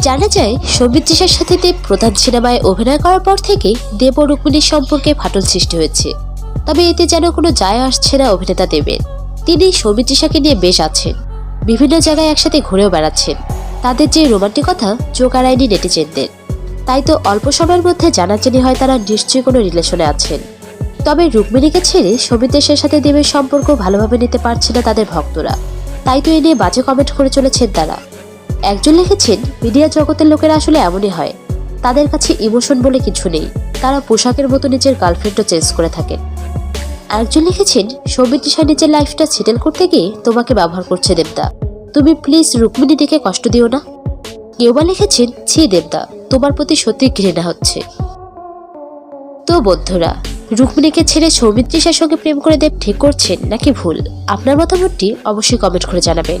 জানা যায় সৌমিত্রিষার সাথে দেব প্রধান সিনেমায় অভিনয় করার পর থেকে দেব ও রুক্মিণীর সম্পর্কে ফাটল সৃষ্টি হয়েছে। তবে এতে যেন কোনো যায় আসছে না অভিনেতা দেবের। তিনি সৌমিত্রিষাকে নিয়ে বেশ আছেন। বিভিন্ন জায়গায় একসাথে ঘুরেও বেড়াচ্ছেন। তাদের যে রোমান্টিকতা জোগাড়ায়নি নেটিজেনদের। তাই তো অল্প সময়ের মধ্যে জানাজানি হয় তারা নিশ্চয়ই কোনো রিলেশনে আছেন। তবে রুক্মিণীকে ছেড়ে সৌমিত্রিষার সাথে দেবের সম্পর্ক ভালোভাবে নিতে পারছে না তাদের ভক্তরা। তাই তো এ নিয়ে বাজে কমেন্ট করে চলেছেন তারা। একজন লিখেছেন, মিডিয়া জগতের লোকেরা আসলে এমনই হয়। তাদের কাছে ইমোশন বলে কিছু নেই। তারা পোশাকের মতো নিজের গার্লফ্রেন্ডও চেঞ্জ করে থাকেন। আরেকজন লিখেছেন সৌমিত্রিষা নিজের লাইফটা সেটেল করতে গিয়ে তোমাকে ব্যবহার করছে দেবদা। তুমি প্লিজ রুক্মিণী রুক্মিণীটিকে কষ্ট দিও না। কেউ বা লিখেছেন, ছি দেবদা, তোমার প্রতি সত্যি ঘৃণা হচ্ছে। তো বন্ধুরা, রুক্মিণীকে ছেড়ে সৌমিত্রিষার সঙ্গে প্রেম করে দেব ঠিক করছেন নাকি ভুল? আপনার মতামতটি অবশ্যই কমেন্ট করে জানাবেন।